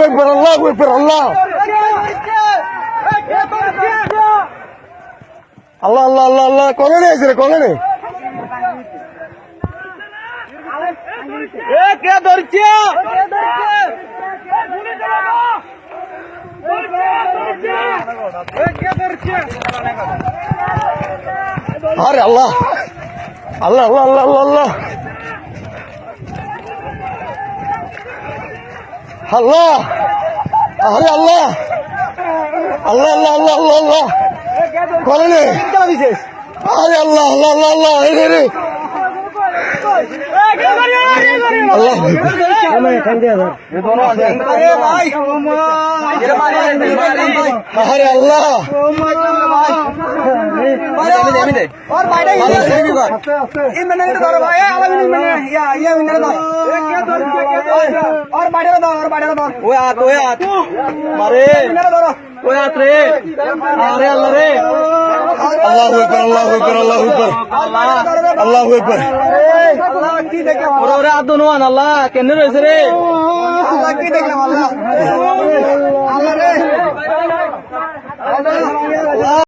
একবার আল্লাহ একবার আল্লাহ আল্লাহ আল্লাহ আল্লাহ আল্লাহ কলে রে এসে কলে রে কে ধরছে? আরে আল্লাহ আল্লাহ আল্লাহ আল্লাহ আল্লাহ। আল্লাহ আরে আল্লাহ আল্লাহ আল্লাহ আল্লাহ আল্লাহ আল্লাহ রে আরে আল্লাহ আল্লাহ আল্লাহ আল্লাহ রে রে আল্লাহ আরে আল্লাহ और बाड़े और बाड़े मारे रे अरे अल्लाह रे अल्लाह अकबर अल्लाह अकबर अल्लाह अकबर अल्लाह अकबर अल्लाह की देखे और दोनों अल्लाह केने रे अल्लाह की देखे अल्लाह अल्लाह